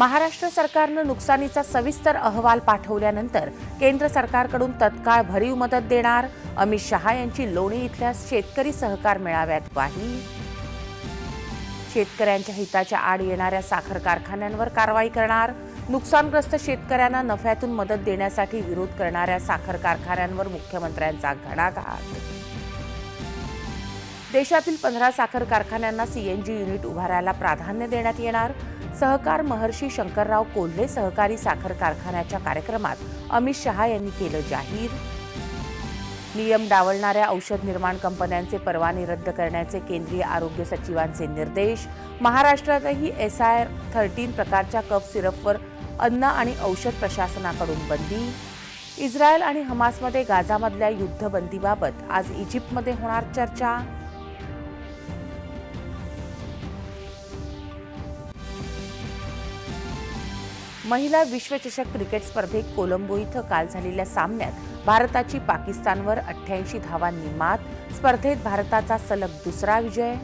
महाराष्ट्र सरकारनं नुकसानीचा सविस्तर अहवाल पाठवल्यानंतर केंद्र सरकारकडून तत्काळ भरीव मदत देणार. अमित शहा यांची लोणी इथल्या शेतकरी सहकार मेळाव्यात ग्वाही. शेतकऱ्यांच्या हिताच्या आड येणाऱ्या साखर कारखान्यांवर कारवाई करणार. नुकसानग्रस्त शेतकऱ्यांना नफ्यातून मदत देण्यासाठी विरोध करणाऱ्या साखर कारखान्यांवर मुख्यमंत्र्यांचा घणाघात. देशातील पंधरा साखर कारखान्यांना सीएनजी युनिट उभारायला प्राधान्य देण्यात येणार. सहकार महर्षी शंकरराव कोल्हे सहकारी साखर कारखान्याच्या कार्यक्रमात अमित शहा यांनी केलं जाहीर. नियम डावलणाऱ्या औषध निर्माण कंपन्यांचे परवाने रद्द करण्याचे केंद्रीय आरोग्य सचिवांचे निर्देश. महाराष्ट्रातही एस आय थर्टीन प्रकारच्या कफ सिरपवर अन्न आणि औषध प्रशासनाकडून बंदी. इस्रायल आणि हमासमध्ये गाझामधल्या युद्धबंदीबाबत आज इजिप्तमध्ये होणार चर्चा. महिला विश्वचषक क्रिकेट स्पर्धेत कोलंबो इथं काल झालेल्या सामन्यात भारताची पाकिस्तानवर अठ्ठ्याऐंशी धावांनी मात. स्पर्धेत भारताचा सलग दुसरा विजय.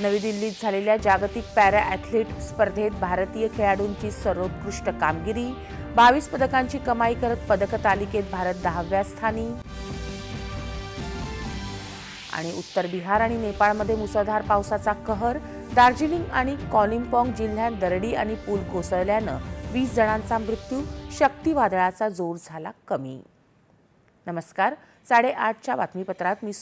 नवी दिल्लीत झालेल्या जागतिक पॅरा ॲथलीट स्पर्धेत भारतीय खेळाडूंची सर्वोत्कृष्ट कामगिरी. बावीस पदकांची कमाई करत पदक तालिकेत भारत दहाव्या स्थानी. आणि उत्तर बिहार आणि नेपाळमध्ये मुसळधार पावसाचा कहर. दार्जिलिंग आणि कॉलिम्पॉंग जिल्ह्यात दरडी आणि पूल कोसळल्यानं वीस जणांचा मृत्यू शक्ती वादळाचा जोर झाला कमी. नमस्कार साडेआठच्या बातमीपत्रात मी सो